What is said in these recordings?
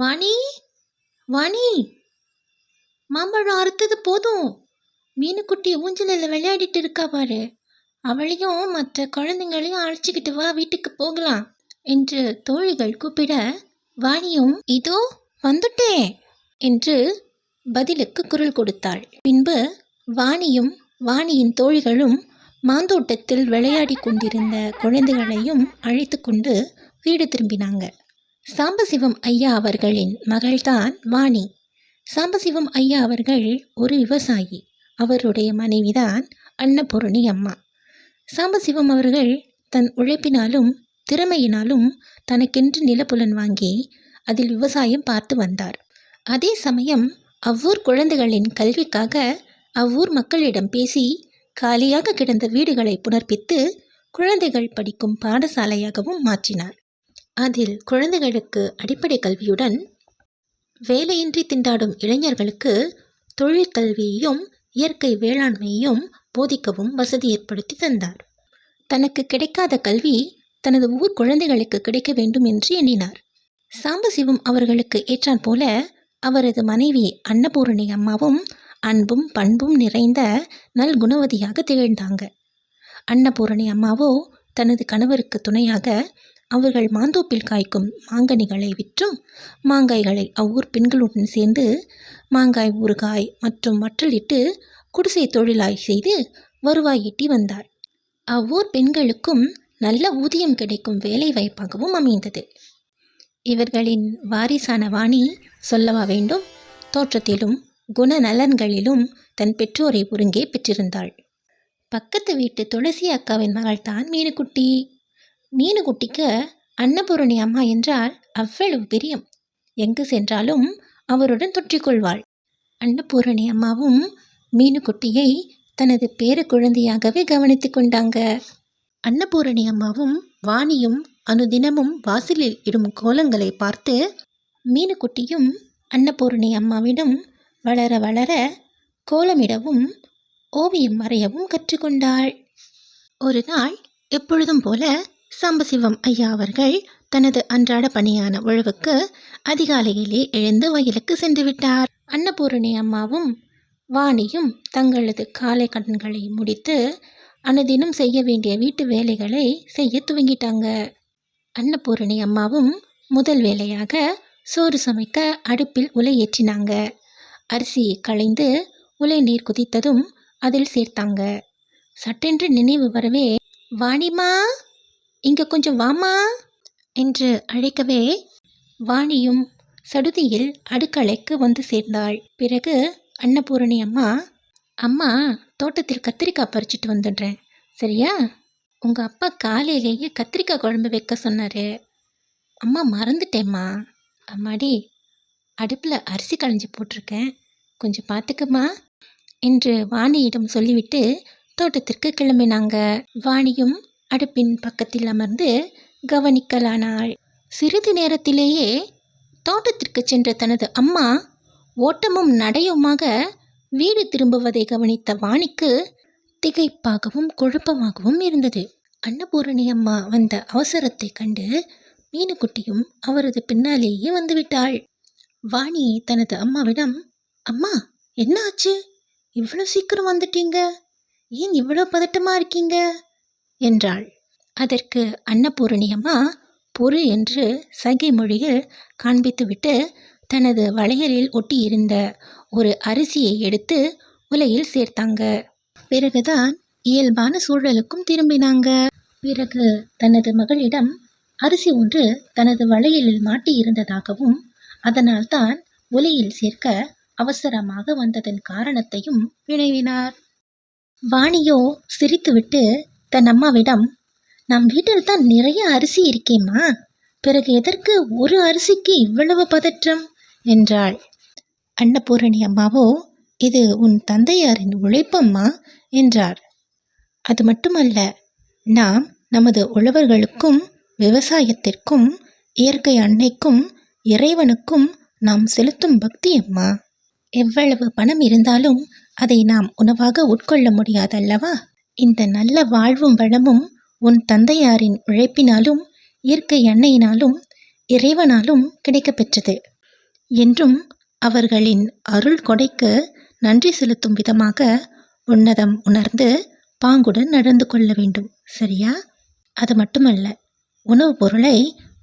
வாணி வாணி. மாம்பழம் அறுத்தது போதும். மீனுக்குட்டி ஊஞ்சலில் விளையாடிட்டு இருக்கா பாரு. அவளையும் மற்ற குழந்தைங்களையும் அழைச்சிக்கிட்டு வா வீட்டுக்கு போகலாம் என்று தோழிகள் கூப்பிட வாணியும் இதோ வந்துட்டேன் என்று பதிலுக்கு குரல் கொடுத்தாள். பின்பு வாணியும் வாணியின் தோழிகளும் மாந்தோட்டத்தில் விளையாடி கொண்டிருந்த குழந்தைகளையும் அழைத்து கொண்டு வீடு திரும்பினாங்க. சாம்பசிவம் ஐயா அவர்களின் மகள்தான் வாணி. சாம்பசிவம் ஐயா அவர்கள் ஒரு விவசாயி. அவருடைய மனைவிதான் அன்னபூரணி அம்மா. சாம்பசிவம் அவர்கள் தன் உழைப்பினாலும் திறமையினாலும் தனக்கென்று நிலப்புலன் வாங்கி அதில் விவசாயம் பார்த்து வந்தார். அதே சமயம் அவ்வூர் குழந்தைகளின் கல்விக்காக அவ்வூர் மக்களிடம் பேசி காலியாக கிடந்த வீடுகளை புனர்ப்பித்து குழந்தைகள் படிக்கும் பாடசாலையாகவும் மாற்றினார். அதில் குழந்தைகளுக்கு அடிப்படை கல்வியுடன் வேலையின்றி திண்டாடும் இளைஞர்களுக்கு தொழிற்கல்வியையும் இயற்கை வேளாண்மையையும் போதிக்கவும் வசதி ஏற்படுத்தி தந்தார். தனக்கு கிடைக்காத கல்வி தனது ஊர் குழந்தைகளுக்கு கிடைக்க வேண்டும் என்று எண்ணினார். சாம்பசிவம் அவர்களுக்கு ஏற்றான் போல அவரது மனைவி அன்னபூரணி அம்மாவும் அன்பும் பண்பும் நிறைந்த நல் குணவதியாக திகழ்ந்தாங்க. அன்னபூரணி அம்மாவோ தனது கணவருக்கு துணையாக அவர்கள் மாந்தோப்பில் காய்க்கும் மாங்கனிகளை விற்றும் மாங்காய்களை அவ்வூர் பெண்களுடன் சேர்ந்து மாங்காய் ஊறுகாய் மற்றும் வற்றலிட்டு குடிசை தொழிலாய் செய்து வருவாய் ஈட்டி வந்தார். அவ்வூர் பெண்களுக்கும் நல்ல ஊதியம் கிடைக்கும் வேலை வாய்ப்பாகவும் அமைந்தது. இவர்களின் வாரிசான வாணி சொல்லவா வேண்டும்? தோற்றத்திலும் குணநலன்களிலும் தன் பெற்றோரை ஒருங்கே பெற்றிருந்தாள். பக்கத்து வீட்டு துளசி அக்காவின் மகள்தான் மீனுக்குட்டி. மீனுக்குட்டிக்கு அன்னபூரணி அம்மா என்றால் அவ்வளவு பிரியம். எங்கு சென்றாலும் அவருடன் தொற்றிக்கொள்வாள். அன்னபூரணி அம்மாவும் மீனுக்குட்டியை தனது பேர குழந்தையாகவே கவனித்து கொண்டாங்க. அன்னபூரணி அம்மாவும் வாணியும் அனுதினமும் வாசலில் இடும் கோலங்களை பார்த்து மீனுக்குட்டியும் அன்னபூரணி அம்மாவிடம் வளர வளர கோலமிடவும் ஓவியம் வரையவும் கற்றுக்கொண்டாள். ஒரு நாள் எப்பொழுதும் போல சாம்பசிவம் ஐயா அவர்கள் தனது அன்றாட பணியான உழவுக்கு அதிகாலையிலே எழுந்து வயலுக்கு சென்று விட்டார். அன்னபூரணி அம்மாவும் வாணியும் தங்களது காலை கடன்களை முடித்து அனுதினம் செய்ய வேண்டிய வீட்டு வேலைகளை செய்ய துவங்கிட்டாங்க. அன்னபூரணி அம்மாவும் முதல் வேலையாக சோறு சமைக்க அடுப்பில் உலை ஏற்றினாங்க. அரிசியை களைந்து உலை நீர் குதித்ததும் அதில் சேர்த்தாங்க. சட்டென்று நினைவு வரவே வாணிமா இங்கே கொஞ்சம் வாமா என்று அழைக்கவே வாணியும் சடுதியில் அடுக்கலைக்கு வந்து சேர்ந்தாள். பிறகு அன்னபூரணி அம்மா அம்மா தோட்டத்தில் கத்திரிக்காய் பறிச்சிட்டு வந்துடுறேன். சரியா? உங்கள் அப்பா காலையிலேயே கத்திரிக்காய் குழம்பு வைக்க சொன்னார். அம்மா மறந்துட்டேம்மா. அம்மாடி அடுப்பில் அரிசி களைஞ்சி போட்டிருக்கேன். கொஞ்சம் பார்த்துக்குமா என்று வாணியிடம் சொல்லிவிட்டு தோட்டத்திற்கு கிளம்பினாங்க. வாணியும் அடுப்பின் பக்கத்தில் அமர்ந்து கவனிக்கலானாள். சிறிது நேரத்திலேயே தோட்டத்திற்கு சென்ற தனது அம்மா ஓட்டமும் நடையுமாக வீடு திரும்புவதை கவனித்த வாணிக்கு திகைப்பாகவும் குழப்பமாகவும் இருந்தது. அன்னபூரணி அம்மா வந்த அவசரத்தை கண்டு மீனுக்குட்டியும் அவரது பின்னாலேயே வந்துவிட்டாள். வாணி தனது அம்மாவிடம் அம்மா என்ன ஆச்சு? இவ்வளோ சீக்கிரம் வந்துட்டீங்க? ஏன் இவ்வளோ பதட்டமாக இருக்கீங்க? என்றாள். அதற்கு அன்னபூரணி அம்மா பொறு என்று சங்கை மொழியில் காண்பித்துவிட்டு தனது வளையலில் ஒட்டியிருந்த ஒரு அரிசியை எடுத்து உலையில் சேர்த்தாங்க. பிறகுதான் இயல்பான சூழலுக்கும் திரும்பினாங்க. பிறகு தனது மகளிடம் அரிசி ஒன்று தனது வளையலில் மாட்டியிருந்ததாகவும் அதனால்தான் ஒலையில் சேர்க்க அவசரமாக வந்ததன் காரணத்தையும் வினவினார். வாணியோ சிரித்துவிட்டு தன் அம்மாவிடம் நம் வீட்டில் தான் நிறைய அரிசி இருக்கேம்மா. பிறகு எதற்கு ஒரு அரிசிக்கு இவ்வளவு பதற்றம்? என்றாள். அன்னபூரணி அம்மாவோ இது உன் தந்தையாரின் உழைப்பம்மா என்றார். அது மட்டுமல்ல நாம் நமது உழவர்களுக்கும் விவசாயத்திற்கும் இயற்கை அன்னைக்கும் இறைவனுக்கும் நாம் செலுத்தும் பக்தி அம்மா எவ்வளவு பணம் இருந்தாலும் அதை நாம் உணவாக உட்கொள்ள முடியாதல்லவா? இந்த நல்ல வாழ்வும் வளமும் உன் தந்தையாரின் உழைப்பினாலும் இயற்கை எண்ணெயினாலும் இறைவனாலும் கிடைக்கப்பெற்றது என்றும் அவர்களின் அருள் கொடைக்கு நன்றி செலுத்தும் விதமாக உன்னதம் உணர்ந்து பாங்குடன் நடந்து கொள்ள வேண்டும். சரியா? அது மட்டுமல்ல உணவுப் பொருளை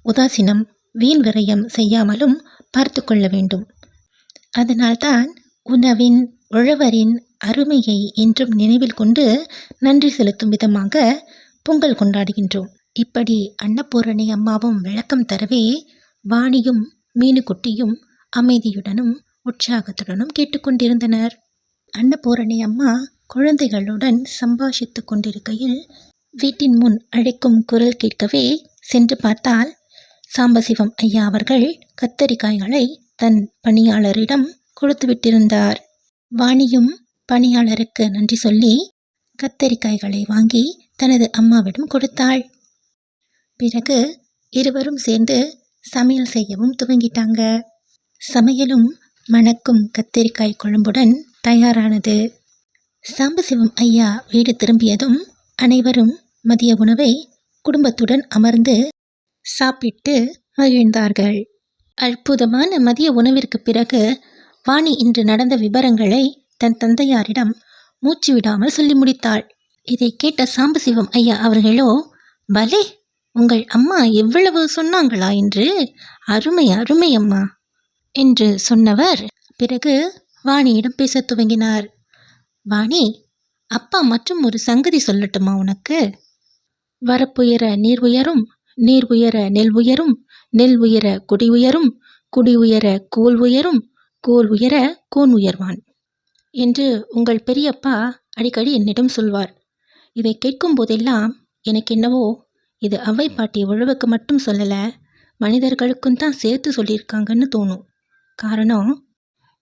உதாசீனம் வீண் விரயம் செய்யாமலும் பார்த்து கொள்ள வேண்டும். அதனால்தான் உணவின் உழவரின் அருமையை என்றும் நினைவில் கொண்டு நன்றி செலுத்தும் விதமாக பொங்கல் கொண்டாடுகின்றோம். இப்படி அன்னபூரணி அம்மாவும் விளக்கம் தரவே வாணியும் மீனுக்குட்டியும் அமைதியுடனும் உற்சாகத்துடனும் கேட்டுக்கொண்டிருந்தனர் அன்னபூரணி அம்மா குழந்தைகளுடன் சம்பாஷித்து கொண்டிருக்கையில் வீட்டின் முன் அழைக்கும் குரல் கேட்கவே சென்று பார்த்தால் சாம்பசிவம் ஐயா அவர்கள் கத்தரிக்காய்களை தன் பணியாளரிடம் கொடுத்துவிட்டிருந்தார். வாணியும் பணியாளருக்கு நன்றி சொல்லி கத்தரிக்காய்களை வாங்கி தனது அம்மாவிடம் கொடுத்தாள். பிறகு இருவரும் சேர்ந்து சமையல் செய்யவும் துவங்கிட்டாங்க. சமையலும் மணக்கும் கத்தரிக்காய் குழம்புடன் தயாரானது. சாம்பசிவம் ஐயா வீடு திரும்பியதும் அனைவரும் மதிய உணவை குடும்பத்துடன் அமர்ந்து சாப்பிட்டு மகிழ்ந்தார்கள். அற்புதமான மதிய உணவிற்கு பிறகு வாணி இன்று நடந்த விவரங்களை தன் தந்தையாரிடம் மூச்சு விடாமல் சொல்லி முடித்தாள். இதை கேட்ட சாம்பசிவம் ஐயா அவர்களோ பலே உங்கள் அம்மா எவ்வளவு சொன்னாங்களா என்று? அருமை அருமை அம்மா என்று சொன்னவர். பிறகு வாணியிடம் பேசத் துவங்கினார். வாணி அப்பா மற்றும் ஒரு சங்கதி சொல்லட்டுமா உனக்கு? வரப்புயர நீர் உயரும் நீர் உயர நெல் உயரும் நெல் உயர குடி உயரும் குடி உயர கோல் உயரும் கோல் உயர கோன் உயர்வான். என்று உங்கள் பெரியப்பா அடிக்கடி என்னிடம் சொல்வார். இதை கேட்கும் போதெல்லாம் எனக்கு என்னவோ இது அவை பாட்டி உழவுக்கு மட்டும் சொல்லலை மனிதர்களுக்கும் தான் சேர்த்து சொல்லியிருக்காங்கன்னு தோணும். காரணம்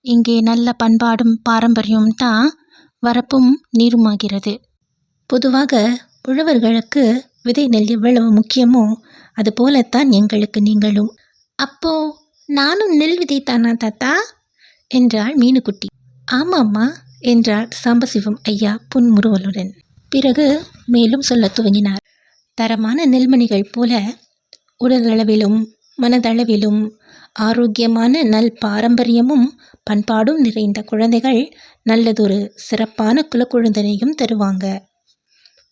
இங்கே நல்ல பண்பாடும் பாரம்பரியமும் தான் வரப்பும் நீருமாகிறது. பொதுவாக உழவர்களுக்கு விதை நெல் எவ்வளவு முக்கியமோ அது போலத்தான் எங்களுக்கு நீங்களும். அப்போ நானும் நெல் விதைத்தானா தாத்தா? என்றாள் மீனுக்குட்டி. ஆமாம்மா என்றார் சாம்பசிவம் ஐயா புன்முறுவலுடன். பிறகு மேலும் சொல்லத் துவங்கினார். தரமான நெல்மணிகள் போல உடலளவிலும் மனதளவிலும் ஆரோக்கியமான நல் பாரம்பரியமும் பண்பாடும் நிறைந்த குழந்தைகள் நல்லதொரு சிறப்பான குலக்குழந்தனையும் தருவாங்க.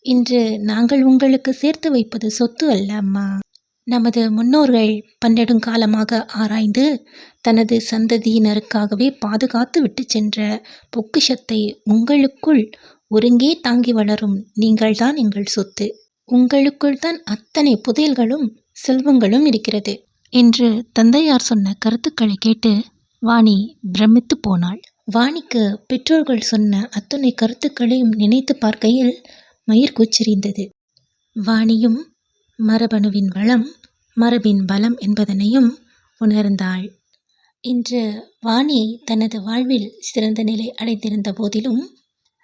இன்று நாங்கள் உங்களுக்கு சேர்த்து வைப்பது சொத்து அல்ல அம்மா. நமது முன்னோர்கள் பன்னெடுங்காலமாக ஆராய்ந்து தனது சந்ததியினருக்காகவே பாதுகாத்து விட்டு சென்ற பொக்கிஷத்தை உங்களுக்குள் ஒருங்கே தாங்கி வளரும் நீங்கள்தான் எங்கள் சொத்து. உங்களுக்குள் தான் அத்தனை புதையல்களும் செல்வங்களும் இருக்கிறது. என்று தந்தையார் சொன்ன கருத்துக்களை கேட்டு வாணி பிரமித்து போனாள். வாணிக்கு பெற்றோர்கள் சொன்ன அத்தனை கருத்துக்களையும் நினைத்து பார்க்கையில் மயிர் கூச்செறிந்தது. வாணியும் மரபணுவின் வளம் மரபின் பலம் என்பதனையும் உணர்ந்தாள். இன்று வாணி தனது வாழ்வில் சிறந்த நிலை அடைந்திருந்த போதிலும்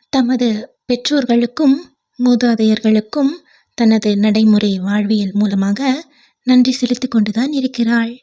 தமது பெற்றோர்களுக்கும் மூதாதையர்களுக்கும் தனது நடைமுறை வாழ்வியல் மூலமாக நன்றி செலுத்தி கொண்டுதான் இருக்கிறாள்.